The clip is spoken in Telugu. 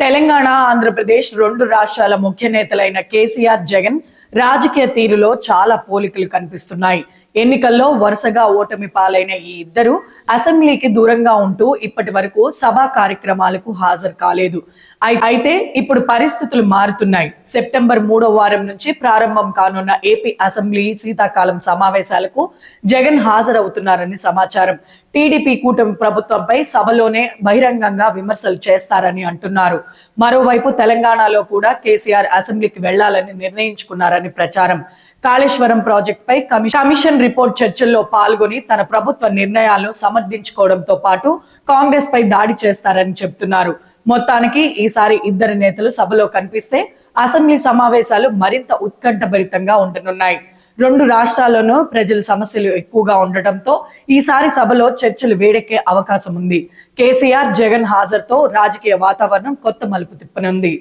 తెలంగాణ ఆంధ్రప్రదేశ్ రెండు రాష్ట్రాల ముఖ్య నేతలైన కేసీఆర్ జగన్ రాజకీయ తీరులో చాలా పోలికలు కనిపిస్తున్నాయి. ఎన్నికల్లో వరుసగా ఓటమి పాలైన ఈ ఇద్దరు అసెంబ్లీకి దూరంగా ఉంటూ ఇప్పటి వరకు సభా కార్యక్రమాలకు హాజరు కాలేదు. అయితే ఇప్పుడు పరిస్థితులు మారుతున్నాయి. సెప్టెంబర్ మూడో వారం నుంచి ప్రారంభం కానున్న ఏపీ అసెంబ్లీ శీతాకాలం సమావేశాలకు జగన్ హాజరవుతున్నారని సమాచారం. టీడీపీ కూటమి ప్రభుత్వంపై సభలోనే బహిరంగంగా విమర్శలు చేస్తారని అంటున్నారు. మరోవైపు తెలంగాణలో కూడా కేసీఆర్ అసెంబ్లీకి వెళ్ళాలని నిర్ణయించుకున్నారని ప్రచారం. కాళేశ్వరం ప్రాజెక్టుపై కమిషన్ కమిషన్ రిపోర్ట్ చర్చల్లో పాల్గొని తన ప్రభుత్వ నిర్ణయాలను సమర్థించుకోవడంతో పాటు కాంగ్రెస్ పై దాడి చేస్తారని చెబుతున్నారు మొత్తానికి ఈసారి ఇద్దరు నేతలు సభలో కనిపిస్తే అసెంబ్లీ సమావేశాలు మరింత ఉత్కంఠభరితంగా ఉండనున్నాయి. రెండు రాష్ట్రాల్లోనూ ప్రజల సమస్యలు ఎక్కువగా ఉండటంతో ఈసారి సభలో చర్చలు వేడెక్కే అవకాశం ఉంది. కేసీఆర్ జగన్ హాజరుతో రాజకీయ వాతావరణం కొత్త మలుపు తిప్పనుంది.